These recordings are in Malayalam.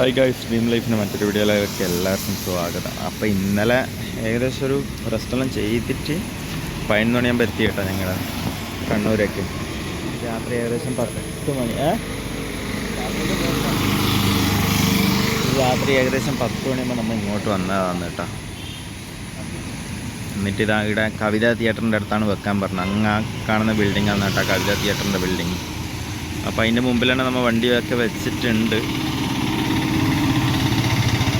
ഹായ് ഗായ്സ് ഡ്രീം ലൈഫിന്റെ മറ്റൊരു വീഡിയോയിലേക്ക് എല്ലാവർക്കും സ്വാഗതം. അപ്പോൾ ഇന്നലെ ഏകദേശം ഒരു റെസ്റ്റോറന്റ് ചെയ്തിട്ട് പതിനൊന്ന് മണിയാകുമ്പോൾ എത്തി കേട്ടോ ഞങ്ങൾ കണ്ണൂരേക്ക്. രാത്രി ഏകദേശം പത്ത് മണി രാത്രി ഏകദേശം പത്ത് മണിയാകുമ്പോൾ നമ്മൾ ഇങ്ങോട്ട് വന്നതാണ് കേട്ടോ. എന്നിട്ട് ഇതാ ഇവിടെ കവിത തിയേറ്ററിന്റെ അടുത്താണ് വെക്കാൻ പറഞ്ഞത്. അങ്ങ് ആ കാണുന്ന ബിൽഡിംഗ് ആണ് കേട്ടോ കവിത തിയേറ്ററിന്റെ ബിൽഡിങ് അപ്പോൾ അതിന്റെ മുമ്പിലാണ് നമ്മൾ വണ്ടിയൊക്കെ വെച്ചിട്ടുണ്ട്.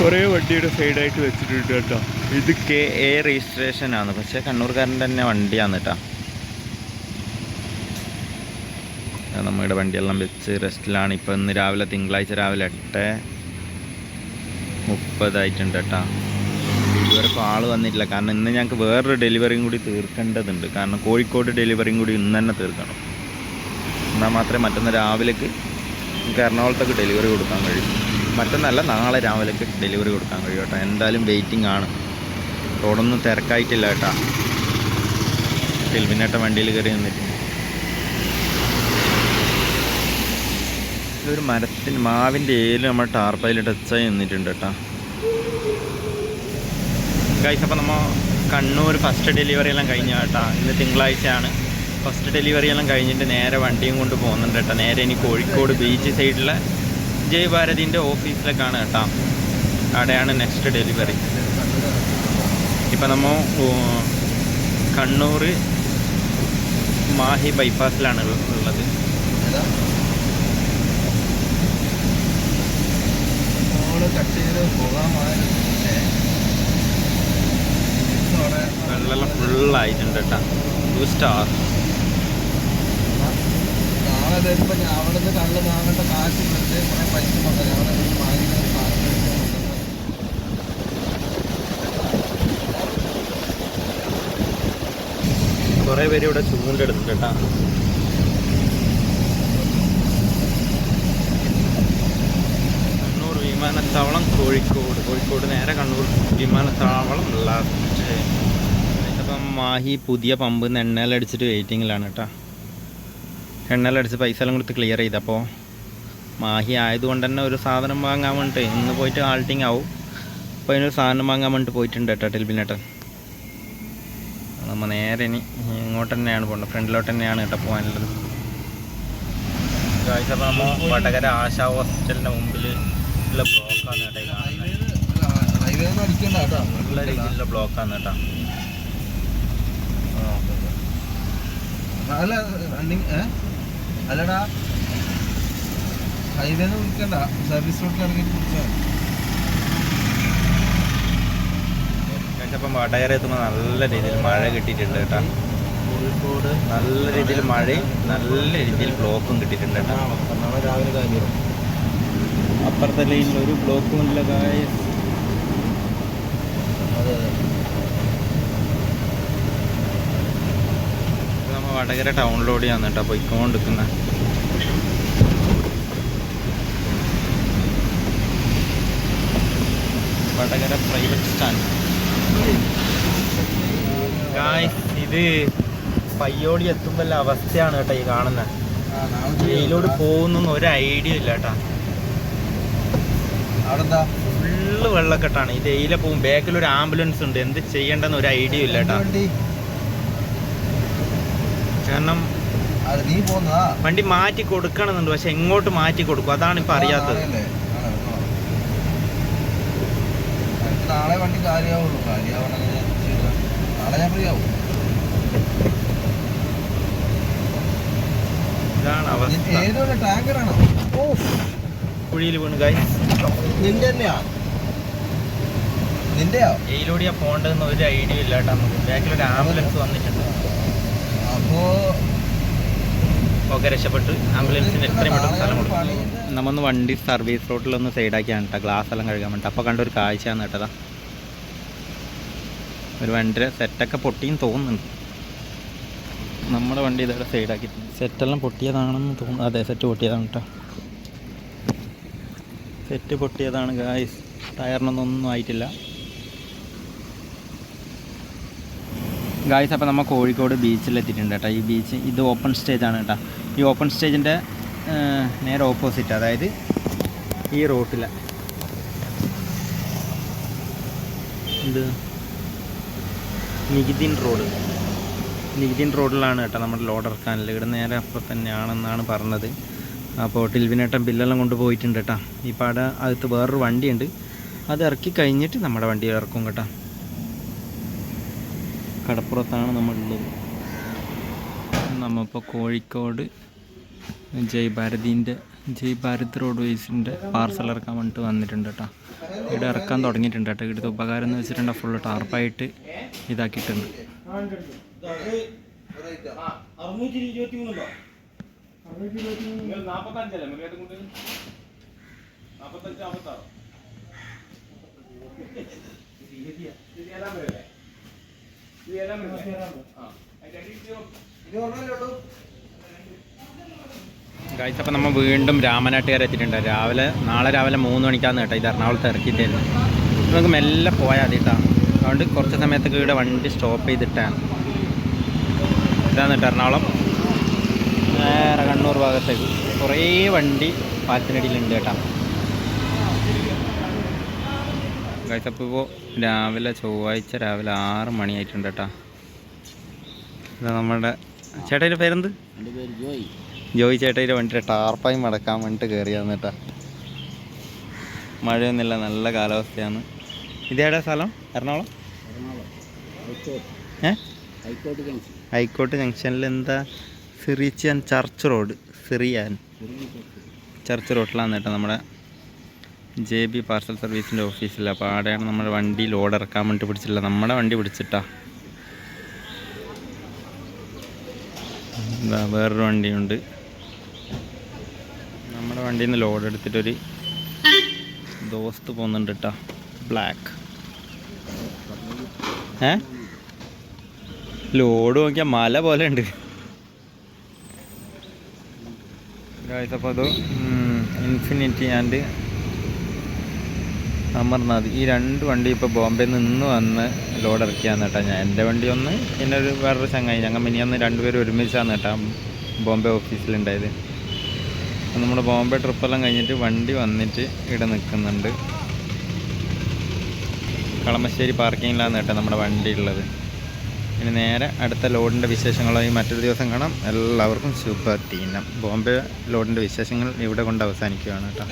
കുറേ വണ്ടിയുടെ സൈഡായിട്ട് വെച്ചിട്ടുണ്ട് കേട്ടോ. ഇത് കെ എ രജിസ്ട്രേഷൻ ആണ്. പക്ഷേ കണ്ണൂർക്കാരന്റെ തന്നെ വണ്ടിയാണ് കേട്ടോ. നമ്മുടെ വണ്ടിയെല്ലാം വെച്ച് റെസ്റ്റിലാണ് ഇപ്പോൾ ഇന്ന് രാവിലെ തിങ്കളാഴ്ച രാവിലെ എട്ട് മുപ്പതായിട്ടുണ്ട് കേട്ടോ. ഇതുവരെ ആൾ വന്നിട്ടില്ല. കാരണം ഇന്ന് ഞങ്ങൾക്ക് വേറൊരു ഡെലിവറിയും കൂടി തീർക്കേണ്ടതുണ്ട്. കാരണം കോഴിക്കോട് ഡെലിവറിയും കൂടി ഇന്ന് തന്നെ തീർക്കണം. എന്നാൽ മാത്രമേ മറ്റന്നാൾ രാവിലേക്ക് നമുക്ക് എറണാകുളത്തേക്ക് ഡെലിവറി കൊടുക്കാൻ കഴിയും. മറ്റന്നല്ല നാളെ രാവിലേക്ക് ഡെലിവറി കൊടുക്കാൻ കഴിയും കേട്ടോ എന്തായാലും വെയിറ്റിംഗ് ആണ്. റോഡൊന്നും തിരക്കായിട്ടില്ല കേട്ടോ. ഫിൽമിനേട്ട വണ്ടിയിൽ കയറി നിന്നിട്ട്. ഒരു മരത്തിന് മാവിന്റെ ഏലും നമ്മൾ ടാർപ്പയിൽ ടച്ചായി നിന്നിട്ടുണ്ട് കേട്ടോ. ഗൈസ് അപ്പോൾ നമ്മൾ കണ്ണൂർ ഫസ്റ്റ് ഡെലിവറി എല്ലാം കഴിഞ്ഞ കേട്ടോ. ഇന്ന് തിങ്കളാഴ്ചയാണ്. ഫസ്റ്റ് ഡെലിവറി എല്ലാം കഴിഞ്ഞിട്ട് നേരെ വണ്ടിയും കൊണ്ട് പോകുന്നുണ്ട് കേട്ടോ. നേരെ ഇനി കോഴിക്കോട് ബീച്ച് സൈഡിലെ ജയ് ഭാരതിന്റെ ഓഫീസിലേക്കാണ് കേട്ടോ. അവിടെയാണ് നെക്സ്റ്റ് ഡെലിവറി ഇപ്പം നമ്മൾ കണ്ണൂർ മാഹി ബൈപ്പാസിലാണ് ഉള്ളത്. വെള്ളം ഫുള്ളായിട്ടുണ്ട് കേട്ടോ. ടു സ്റ്റാർ വരുമ്പോ ഞാൻ അവിടെ കള്ള് വാങ്ങേണ്ട കുറെ പൈസ കുറേ പേര് ഇവിടെ ചൂണ്ടെടുത്തിട്ടുണ്ട് കേട്ടാ. കണ്ണൂർ വിമാനത്താവളം കോഴിക്കോട്. കോഴിക്കോട് നേരെ കണ്ണൂർ വിമാനത്താവളം ലാസ്റ്റ് ഇപ്പം മാഹി പുതിയ പമ്പ് നിന്ന് എണ്ണയിലടിച്ചിട്ട് വെയിറ്റിങ്ങിലാണ് കേട്ടോ. എണ്ണയിലടിച്ച് പൈസ എല്ലാം കൊടുത്ത് ക്ലിയർ ചെയ്ത് അപ്പോൾ മാഹി ആയതുകൊണ്ട് തന്നെ ഒരു സാധനം വാങ്ങാൻ വേണ്ടിയിട്ട് ഇന്ന് പോയിട്ട് ആൾട്ടിങ് ആവും അപ്പോൾ അതിനൊരു സാധനം വാങ്ങാൻ വേണ്ടിയിട്ട് പോയിട്ടുണ്ട് കേട്ടോ ടെൽബിനേട്ടൻ നമ്മൾ നേരെ ഇനി ഇങ്ങോട്ട് തന്നെയാണ് പോകുന്നത് ഫ്രണ്ടിലോട്ട് തന്നെയാണ് കേട്ടോ പോകാനുള്ളത് അപ്പോൾ നമ്മൾ വടകര ആശാ ഹോസ്പിറ്റലിന്റെ മുമ്പിൽ ഉള്ള ബ്ലോക്കാണ് കേട്ടോ ബ്ലോക്കാണ് കേട്ടോ അല്ല റണ്ണിങ് അല്ലടാ. ഹൈവേ എന്ന് വിളിക്കണ്ട. സർവീസ് റോഡിൽ ഇറങ്ങിയിട്ട് വിളിച്ചാൽ അപ്പം വടകര എത്തുമ്പോൾ നല്ല രീതിയിൽ മഴ കിട്ടിയിട്ടുണ്ട് കേട്ടോ. കോഴിക്കോട്. നല്ല രീതിയിൽ മഴയും നല്ല രീതിയിൽ ബ്ലോക്കും കിട്ടിയിട്ടുണ്ട് കേട്ടോ. നാളെ രാവിലെ കാര്യം. അപ്പുറത്തെ ലൈനിൽ ഒരു ബ്ലോക്കും ഇല്ല guys. അതെ ഇത് നമ്മൾ വടകര ടൗണിലൂടെയാണ് കേട്ടോ പോയിക്കൊണ്ടിരിക്കുന്നത് വടകര പ്രൈവറ്റ് സ്റ്റാൻഡ് ഗായ്സ് ഇത് പയ്യോളി എത്തുമ്പോൾ അവസ്ഥയാണ് കേട്ടോ ഈ കാണുന്നത് ഇതിലൂടെ പോകുന്നൊന്നും ഒരു ഐഡിയ ഇല്ല കേട്ടാ. ഫുള്ള് വെള്ളക്കെട്ടാണ്. ഇത് എയിലെ പോകും ബാക്കിൽ ഒരു ആംബുലൻസ് ഉണ്ട്. എന്ത് ചെയ്യണ്ടെന്ന് ഒരു ഐഡിയ ഇല്ല കേട്ടോ. കാരണം അത് നീ വണ്ടി മാറ്റി കൊടുക്കണമെന്നുണ്ട് പക്ഷെ എങ്ങോട്ട് മാറ്റി കൊടുക്കും? അതാണ് ഇപ്പൊ അറിയാത്തത്. നാളെ വണ്ടി കാര്യമാവുള്ളൂ. കാര്യമാവണമെങ്കിൽ ചെയ്താ. നാളെ ഞാൻ ഫ്രീ ആവും. ഇതാണ് അവസ്ഥ. ഏതൊരു ടാങ്കറാണോ? കുഴിയിൽ വീണ് നിന്റെ തന്നെയാ നിന്റെയോ? എയിലൂടെയാ പോകേണ്ടതെന്ന് ഒരു ഐഡിയ ഇല്ല കേട്ടോ നമുക്ക്. ബാക്കിലൊരു ആംബുലൻസ് വന്നിട്ടുണ്ട്. അപ്പോ ഓക്കെ രക്ഷപ്പെട്ടു. ആംബുലൻസിന് എത്രയും പെട്ടെന്ന് സ്ഥലം കൊടുക്കും നമ്മൊന്ന് വണ്ടി സർവീസ് സൈഡ് സൈഡാക്കിയാണ് കേട്ടോ ഗ്ലാസ് എല്ലാം കഴുകാൻ വേണ്ടി. അപ്പോൾ കണ്ട ഒരു കാഴ്ചയാണ് കേട്ടതാ. ഒരു വണ്ടിയുടെ സെറ്റൊക്കെ പൊട്ടിയും തോന്നുന്നുണ്ട് നമ്മുടെ വണ്ടി ഇതവിടെ സൈഡാക്കി. സെറ്റെല്ലാം പൊട്ടിയതാണെന്ന് തോന്നുന്നു. അതെ സെറ്റ് പൊട്ടിയതാണ് കേട്ടോ സെറ്റ് പൊട്ടിയതാണ് ഗായ്സ് ടയറിനൊന്നും ഒന്നും ആയിട്ടില്ല. ഗായ്സ് അപ്പോൾ നമ്മൾ കോഴിക്കോട് ബീച്ചിലെത്തിയിട്ടുണ്ട് കേട്ടോ ഈ ബീച്ച് ഇത് ഓപ്പൺ സ്റ്റേജ് ആണ് കേട്ടോ ഈ ഓപ്പൺ സ്റ്റേജിന്റെ നേരെ ഓപ്പോസിറ്റ് അതായത് ഈ റോട്ടിലെ. ഇത് നികുതിൻ റോഡ്. നികുതിൻ റോഡിലാണ് കേട്ടോ നമ്മുടെ ലോഡർ കാനൽ ഇവിടെ നേരെ അപ്പം തന്നെയാണെന്നാണ് പറഞ്ഞത്. അപ്പോൾ ടിൽവിനേട്ടൻ ബില്ലെല്ലാം കൊണ്ടുപോയിട്ടുണ്ട് കേട്ടോ ഈ അവിടെ അകത്ത് വേറൊരു വണ്ടിയുണ്ട്. അത് ഇറക്കി കഴിഞ്ഞിട്ട് നമ്മുടെ വണ്ടി ഇറക്കും കേട്ടോ. കടപ്പുറത്താണ് നമ്മളുള്ളത്. നമ്മളിപ്പോൾ കോഴിക്കോട് ജയ് ഭാരതിന്റെ ജയ് ഭാരത് റോഡ് വേസിന്റെ പാർസൽ ഇറക്കാൻ വേണ്ടിയിട്ട് വന്നിട്ടുണ്ട് കേട്ടോ ഇവിടെ ഇറക്കാൻ തുടങ്ങിയിട്ടുണ്ട് കേട്ടോ ഇവിടുത്തെ ഉപകാരം എന്ന് വെച്ചിട്ടുണ്ടെങ്കിൽ ഫുള്ള് ടാർപ്പായിട്ട് ഇതാക്കിയിട്ടുണ്ട്. ഗൈസ് അപ്പം നമ്മൾ വീണ്ടും രാമനാട്ടുകാർ എത്തിയിട്ടുണ്ട്. രാവിലെ നാളെ രാവിലെ മൂന്ന് മണിക്കാന്ന് കേട്ടോ ഇത് എറണാകുളത്ത് ഇറക്കിയിട്ടായിരുന്നു നമുക്ക് മെല്ലെ പോയാൽ മതി കേട്ടോ. അതുകൊണ്ട് കുറച്ച് സമയത്തേക്ക് ഇവിടെ വണ്ടി സ്റ്റോപ്പ് ചെയ്തിട്ടാണ്. ഇതാണ് കേട്ടോ എറണാകുളം. നേരെ കണ്ണൂർ ഭാഗത്തേക്ക്. കുറേ വണ്ടി പാലത്തിനടിയിലുണ്ട് കേട്ടോ. ഗൈസ് അപ്പോൾ ഇപ്പോൾ രാവിലെ ചൊവ്വാഴ്ച രാവിലെ ആറ് മണിയായിട്ടുണ്ട് കേട്ടോ. ഇതാ നമ്മുടെ ചേട്ടന്റെ പേരെന്ത്? ജോയ്. ചേട്ടന്റെ വണ്ടിയുടെ ടാർപ്പായി മടക്കാൻ വേണ്ടിയിട്ട് കയറിയാന്ന് കേട്ടാ. മഴയൊന്നുമില്ല നല്ല കാലാവസ്ഥയാണ്. ഇതേടെ സ്ഥലം? എറണാകുളം? ഏ? ഹൈക്കോട്ട് ജംഗ്ഷനിൽ എന്താ? Syrian church road Syrian. Church. റോഡിലാണ് കേട്ടോ നമ്മുടെ ജെ ബി പാർസൽ സർവീസിന്റെ ഓഫീസിൽ. അപ്പോൾ ആടെയാണ് നമ്മുടെ വണ്ടി ലോഡ് ഇറക്കാൻ വേണ്ടി പിടിച്ചില്ല നമ്മുടെ വണ്ടി പിടിച്ചിട്ടാ. എന്താ വേറൊരു വണ്ടിയുണ്ട്. നമ്മുടെ വണ്ടിയിൽ നിന്ന് ലോഡ് എടുത്തിട്ടൊരു ദോസ്ത് പോകുന്നുണ്ട് കേട്ടോ ബ്ലാക്ക്. ഏ? ലോഡ് നോക്കിയാൽ മല പോലെ ഉണ്ട് അപ്പോൾ അത് ഇൻഫിനിറ്റി ആൻഡ് അമർനാഥ് ഈ രണ്ട് വണ്ടി ഇപ്പോൾ ബോംബെ നിന്ന് വന്ന് ലോഡ് ഇറക്കിയാന്ന് കേട്ടോ ഞാൻ. എന്റെ വണ്ടി ഒന്ന് പിന്നെ ഒരു വേറൊരു ചങ്ങായി. ഞങ്ങൾ മിനി ഒന്ന് രണ്ടുപേരും ഒരുമിച്ചാന്ന് കേട്ടോ ബോംബെ ഓഫീസിലുണ്ടായത്. നമ്മുടെ ബോംബെ ട്രിപ്പെല്ലാം കഴിഞ്ഞിട്ട് വണ്ടി വന്നിട്ട് ഇവിടെ നിൽക്കുന്നുണ്ട്. കളമശ്ശേരി പാർക്കിങ്ങിലാണ് കേട്ടോ നമ്മുടെ വണ്ടി ഉള്ളത്. ഇനി നേരെ അടുത്ത ലോഡിന്റെ വിശേഷങ്ങളായി മറ്റൊരു ദിവസം കാണാം. എല്ലാവർക്കും ശുഭ ടീനം ബോംബെ ലോഡിന്റെ വിശേഷങ്ങൾ ഇവിടെ കൊണ്ട് അവസാനിക്കുകയാണ് കേട്ടോ.